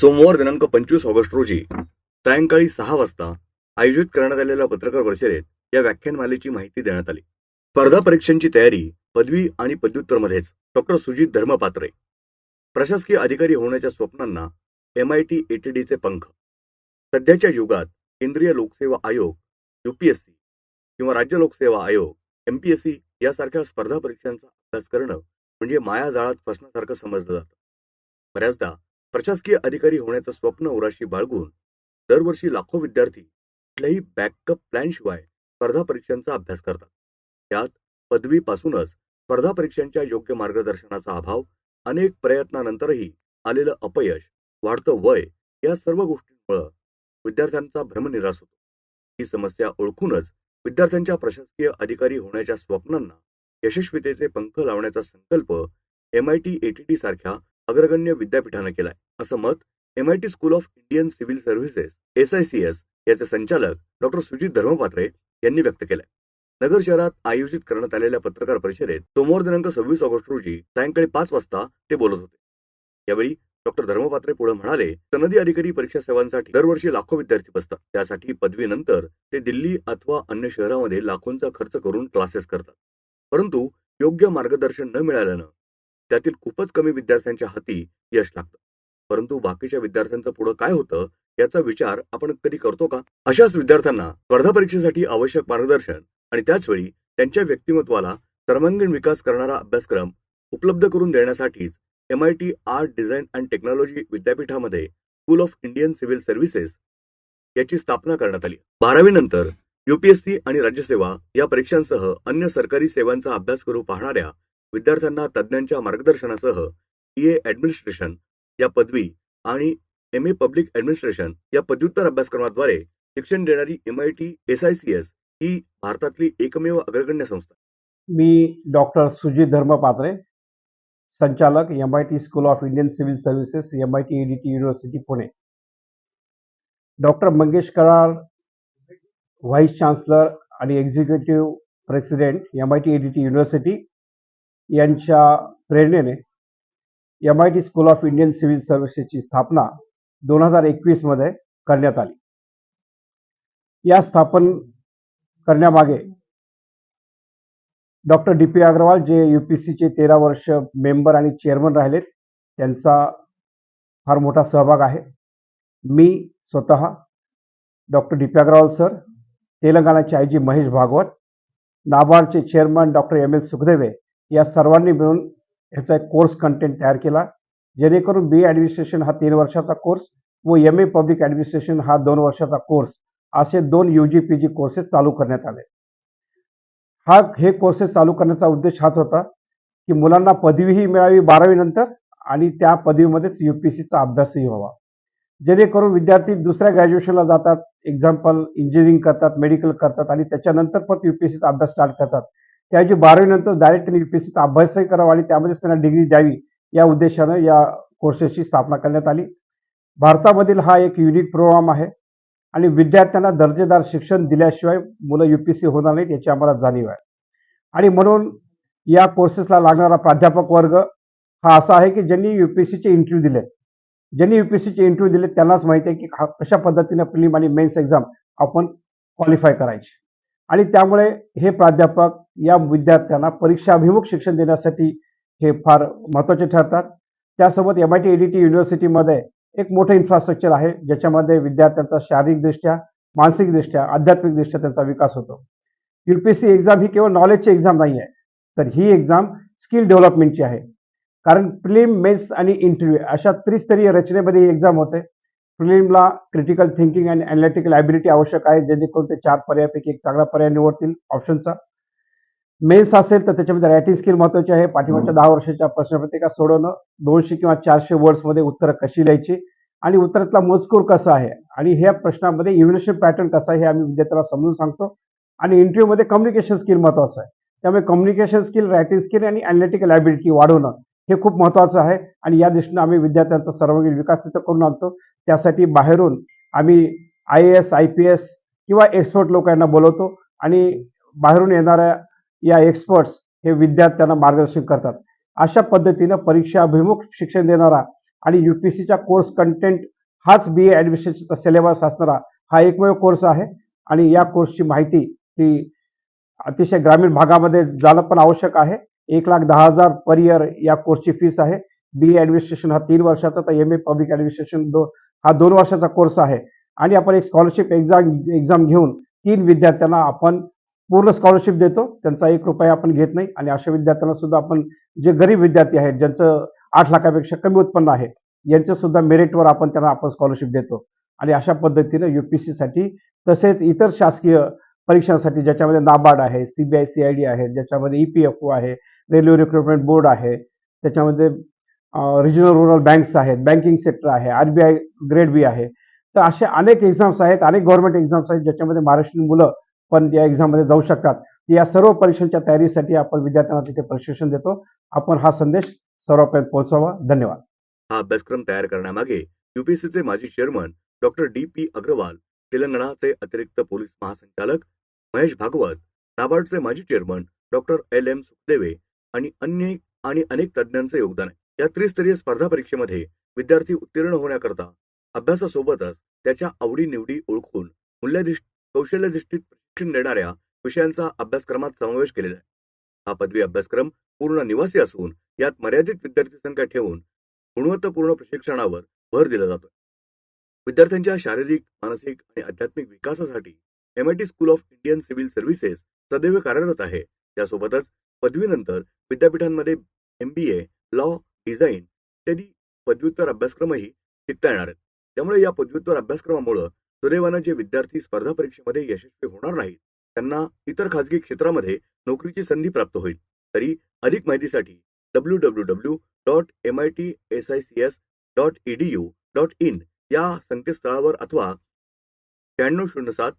सोमवार दिनांक पंचवीस ऑगस्ट रोजी सायंकाळी सहा वाजता आयोजित करण्यात आलेल्या पत्रकार परिषदेत या व्याख्यानमालेची माहिती देण्यात आली. स्पर्धा परीक्षांची तयारी पदवी आणि पदव्युत्तरमध्येच डॉक्टर सुजित धर्मपात्रे प्रशासकीय अधिकारी होण्याच्या स्वप्नांना एम आय टी एटीडीचे पंख. सध्याच्या युगात केंद्रीय लोकसेवा आयोग युपीएससी किंवा राज्य लोकसेवा आयोग एमपीएससी यासारख्या स्पर्धा परीक्षांचा अभ्यास करणं म्हणजे मायाजाळात फसण्यासारखं समजलं जातं. बऱ्याचदा प्रशासकीय अधिकारी होण्याचं स्वप्न उराशी बाळगून दरवर्षी लाखो विद्यार्थी कुठल्याही बॅकअप प्लॅनशिवाय स्पर्धा परीक्षांचा अभ्यास करतात. त्यात पदवीपासूनच स्पर्धा परीक्षांच्या योग्य मार्गदर्शनाचा अभाव अनेक प्रयत्नानंतरही आलेलं अपयश वाढतं वय या सर्व गोष्टींमुळं विद्यार्थ्यांचा भ्रमनिरास होतो. ही समस्या ओळखूनच विद्यार्थ्यांच्या प्रशासकीय अधिकारी होण्याच्या स्वप्नांना यशस्वीतेचे पंख लावण्याचा संकल्प एम आय टी एटीटी सारख्या अग्रगण्य विद्यापीठानं केलाय. असं मत M I T school of Indian civil services S I C S याचे संचालक डॉक्टर सुजित धर्मपात्रे यांनी व्यक्त केलंय. नगर शहरात आयोजित करण्यात आलेल्या पत्रकार परिषदेत सोमवार दिनांक सव्वीस ऑगस्ट रोजी सायंकाळी पाच वाजता ते बोलत होते. यावेळी डॉक्टर धर्मपात्रे पुढे म्हणाले सनदी अधिकारी परीक्षा सेवांसाठी दरवर्षी लाखो विद्यार्थी बसतात. त्यासाठी पदवीनंतर ते दिल्ली अथवा अन्य शहरामध्ये लाखोंचा खर्च करून क्लासेस करतात. परंतु योग्य मार्गदर्शन न मिळाल्यानं त्यातील खूपच कमी विद्यार्थ्यांच्या हाती यश लागतं. परंतु बाकीच्या विद्यार्थ्यांचं पुढं काय होतं याचा विचार आपण कधी करतो का? अशाच विद्यार्थ्यांना स्पर्धा परीक्षेसाठी आवश्यक मार्गदर्शन आणि त्याचवेळी त्यांच्या व्यक्तिमत्वाला सर्वांगीण विकास करणारा अभ्यासक्रम उपलब्ध करून देण्यासाठीच M I T art design and technology विद्यापीठामध्ये school of Indian civil services याची स्थापना करण्यात आली. बारावी नंतर युपीएससी आणि राज्यसेवा या परीक्षांसह अन्य सरकारी सेवांचा अभ्यास करू पाहणाऱ्या विद्यार्थ्यांना तज्ज्ञांच्या मार्गदर्शनासह ई ए ऍडमिनिस्ट्रेशन या पदवी आणि एम ए पब्लिक ऍडमिनिस्ट्रेशन या पदव्युत्तर अभ्यासक्रमाद्वारे शिक्षण देणारी M I T S I C S ही भारतातली एकमेव अग्रगण्य संस्था. मी डॉक्टर सुजित धर्मपात्रे संचालक M I T school of Indian civil services M I T T university Pune. Doctor Mangesh Karad vice chancellor आणि executive president M I T T university यांच्या प्रेरणेने M I T school of Indian civil सर्व्हिसेसची स्थापना दोन हजार एकवीसमध्ये करण्यात आली. या स्थापन करण्यामागे डॉक्टर डी पी अग्रवाल जे यू पी सीचे तेरा वर्ष मेंबर आणि चेअरमन राहिलेत त्यांचा फार मोठा सहभाग आहे. मी स्वतः doctor D P Agrawal sir तेलंगणाचे आय जी महेश भागवत नाबार्डचे chairman doctor M L Sukhdeve या सर्वांनी मिळून ह्याचा एक कोर्स कंटेंट तयार केला. जेणेकरून बी ॲडमिनिस्ट्रेशन हा तीन वर्षाचा कोर्स व एम ए पब्लिक ॲडमिनिस्ट्रेशन हा दोन वर्षाचा कोर्स असे दोन U G P G courses चालू करण्यात आले. हा हे कोर्सेस चालू करण्याचा उद्देश हाच होता की मुलांना पदवीही मिळावी बारावी नंतर आणि त्या पदवीमध्येच युपीसीचा अभ्यासही व्हावा. जेणेकरून विद्यार्थी दुसऱ्या ग्रॅज्युएशनला जातात एक्झाम्पल इंजिनिअरिंग करतात मेडिकल करतात आणि त्याच्यानंतर परत युपीएससीचा अभ्यास स्टार्ट करतात. त्याची बारावीनंतर डायरेक्ट त्यांनी युपीएससीचा अभ्यासही करावा आणि त्यामध्येच त्यांना डिग्री द्यावी या उद्देशानं या कोर्सेसची स्थापना करण्यात आली. भारतामधील हा एक युनिक प्रोग्राम आहे आणि विद्यार्थ्यांना दर्जेदार शिक्षण दिल्याशिवाय मुलं युपीसी होणार नाहीत याची आम्हाला जाणीव आहे. आणि म्हणून या कोर्सेसला लागणारा प्राध्यापक वर्ग हा असा आहे की ज्यांनी युपीएससीचे इंटरव्ह्यू दिलेत ज्यांनी युपीएससीचे इंटरव्ह्यू दिले त्यांनाच माहिती आहे की कशा पद्धतीने प्रिलिम आणि मेन्स एक्झाम आपण क्वालिफाय करायची. आणि त्यामुळे हे प्राध्यापक या विद्यार्थ्यांना परीक्षाभिमुख शिक्षण देण्यासाठी हे फार महत्त्वाचे ठरतात. त्यासोबत एम आय टी एडीटी युनिव्हर्सिटीमध्ये एक मोठं इन्फ्रास्ट्रक्चर आहे ज्याच्यामध्ये विद्यार्थ्यांचा शारीरिकदृष्ट्या मानसिकदृष्ट्या आध्यात्मिकदृष्ट्या त्यांचा विकास होतो. युपीएससी एक्झाम ही केवळ नॉलेजची एक्झाम नाही आहे तर ही एक्झाम स्किल डेव्हलपमेंटची आहे. कारण प्रिलिम मेन्स आणि इंटरव्ह्यू अशा त्रिस्तरीय रचनेमध्ये ही एक्झाम होते. प्रिलिमला क्रिटिकल थिंकिंग आणि अनालिटिकल ॲबिलिटी आवश्यक आहे जेणेकरून ते चार पर्यायापैकी एक चांगला पर्याय निवडतील ऑप्शनचा मेन्स असेल तर त्याच्यामध्ये रायटिंग स्किल महत्वाची आहे. पाठीमागच्या दहा वर्षाच्या प्रश्नपत्रिका सोडवणं दोनशे किंवा चारशे वर्ड्समध्ये उत्तरं कशी लिहायची आणि उत्तरातला मजकूर कसा आहे आणि ह्या प्रश्नामध्ये इव्हल्युशन पॅटर्न कसा आहे हे आम्ही विद्यार्थ्याला समजून सांगतो. आणि इंटरव्ह्यूमध्ये कम्युनिकेशन स्किल महत्वाचं आहे. त्यामुळे कम्युनिकेशन स्किल रायटिंग स्किल आणि अनालिटिकल ॲबिलिटी वाढवणं हे खूप महत्वाचं आहे आणि या दृष्टीनं आम्ही विद्यार्थ्यांचा सर्वांगीण विकास तिथं करून आणतो. त्यासाठी बाहेरून आम्ही I A S I P S किंवा एक्सपर्ट लोकांना बोलवतो आणि बाहेरून येणाऱ्या या एक्सपर्ट्स हे विद्यार्थ्यांना मार्गदर्शन करतात. अशा पद्धतीनं परीक्षाभिमुख शिक्षण देणारा आणि यू पी सीचा कोर्स कंटेंट हाच बी ए ॲडमिशनचा सिलेबस असणारा हा एकमेव कोर्स आहे आणि या कोर्सची माहिती ही अतिशय ग्रामीण भागामध्ये जाणं पण आवश्यक आहे. एक लाख दहा हजार पर इयर या कोर्सची फीस आहे. बी ए ॲडमिनिस्ट्रेशन हा तीन वर्षाचा तर एम ए पब्लिक ॲडमिनिस्ट्रेशन दो हा दोन वर्षाचा कोर्स आहे. आणि आपण एक स्कॉलरशिप एक्झाम एक्झाम घेऊन तीन विद्यार्थ्यांना आपण पूर्ण स्कॉलरशिप देतो. त्यांचा एक रुपया आपण घेत नाही. आणि अशा विद्यार्थ्यांना सुद्धा आपण जे गरीब विद्यार्थी आहेत ज्यांचं आठ लाखापेक्षा कमी उत्पन्न आहे यांचं सुद्धा मेरिटवर आपण त्यांना आपण स्कॉलरशिप देतो. आणि अशा पद्धतीनं UPSC साठी तसेच इतर शासकीय परीक्षांसाठी ज्याच्यामध्ये नाबार्ड आहे सीबीआय सीआयडी आहे ज्याच्यामध्ये ई पी एफ ओ आहे रेल्वे रिक्रुटमेंट बोर्ड आहे त्याच्यामध्ये रिजनल रुरल बँक्स आहेत बँकिंग सेक्टर आहे आरबीआय ग्रेड बी आहे. तर असे अनेक एक्झाम्स आहेत अनेक गव्हर्नमेंट एक्झाम्स आहेत ज्याच्यामध्ये महाराष्ट्रीयन मुलं पण या एक्झाममध्ये जाऊ शकतात. या सर्व परीक्षांच्या तयारीसाठी आपण विद्यार्थ्यांना तिथे प्रशिक्षण देतो. आपण हा संदेश सर्वांपर्यंत पोहोचवा. धन्यवाद. हा अभ्यासक्रम तयार करण्यामागे युपीएससीचे माजी chairman doctor D P Agrawal तेलंगणाचे अतिरिक्त पोलीस महासंचालक महेश भागवत नाबार्डचे माजी chairman doctor L M Sukhdeve आणि अन्य आणि अनेक तज्ज्ञांचे योगदान आहे. या त्रिस्तरीय स्पर्धा परीक्षेमध्ये विद्यार्थी उत्तीर्ण होण्याकरता अभ्यासासोबतच त्याच्या आवडी निवडी ओळखून मूल्याधिष्ठ कौशल्याधिष्ठित प्रशिक्षण देणाऱ्या विषयांचा अभ्यासक्रमात समावेश केलेला आहे. हा पदवी अभ्यासक्रम पूर्ण निवासी असून यात मर्यादित विद्यार्थी संख्या ठेवून गुणवत्तापूर्ण प्रशिक्षणावर भर दिला जातो विद्यार्थ्यांच्या शारीरिक मानसिक आणि आध्यात्मिक विकासासाठी M T school of Indian civil services सदैव कार्यरत आहे. त्यासोबतच पदवीनंतर विद्यापीठांमध्ये एमबीए लॉ डिझाईन इत्यादी पदव्युत्तर अभ्यासक्रमही शिकता येणार आहेत. त्यामुळे या पदव्युत्तर अभ्यासक्रमामुळे सुदैवानं जे विद्यार्थी स्पर्धा परीक्षेमध्ये यशस्वी होणार नाहीत. त्यांना इतर खाजगी क्षेत्रामध्ये नोकरीची संधी प्राप्त होईल. तरी अधिक माहितीसाठी W W W dot M I T S I C S dot E D U dot in या संकेतस्थळावर अथवा शहाण्णव शून्य सात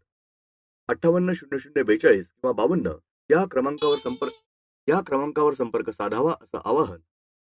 अठ्ठावन्न शून्य शून्य बेचाळीस किंवा बावन्न या क्रमांकावर संपर्क या क्रमांकावर संपर्क साधावा असं आवाहन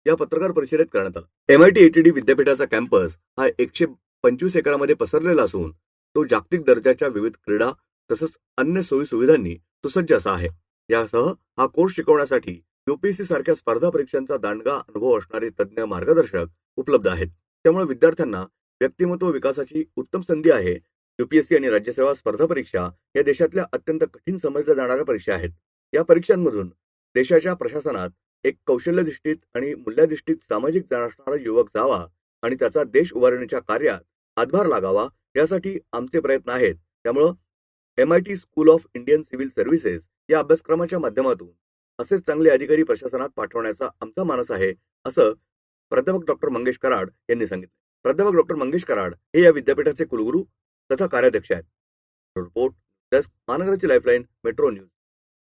या पत्रकार परिषदेत करण्यात आला. एम आय टी एटीडी विद्यापीठाचा कॅम्पस हा एकशे पंचवीस एकरामध्ये पसरलेला असून तो जागतिक दर्जाच्या विविध क्रीडा तसंच अन्य सोयी सुविधांनी सुसज्ज असा आहे. यासह हा कोर्स शिकवण्यासाठी युपीएससी सारख्या स्पर्धा परीक्षांचा दांडगा अनुभव असणारे तज्ज्ञ मार्गदर्शक उपलब्ध आहेत. त्यामुळे विद्यार्थ्यांना व्यक्तिमत्व विकासाची उत्तम संधी आहे. युपीएससी आणि राज्यसेवा स्पर्धा परीक्षा या देशातल्या अत्यंत कठीण समजल्या जाणाऱ्या परीक्षा आहेत. या परीक्षांमधून देशाच्या प्रशासनात एक कौशल्याधिष्ठित आणि मूल्याधिष्ठित सामाजिक जाण युवक जावा आणि त्याचा देश उभारणीच्या कार्यात हातभार लागावा यासाठी आमचे प्रयत्न आहेत. त्यामुळं M I T school of Indian civil services या अभ्यासक्रमाच्या माध्यमातून असेच चांगले अधिकारी प्रशासनात पाठवण्याचा आमचा मानस आहे असं प्राध्यापक डॉक्टर मंगेश कराड यांनी सांगितलं. प्राध्यापक डॉक्टर मंगेश कराड हे या विद्यापीठाचे कुलगुरू तथा कार्याध्यक्ष आहेत. रिपोर्ट डेस्क महानगराची लाईफलाईन मेट्रो न्यूज.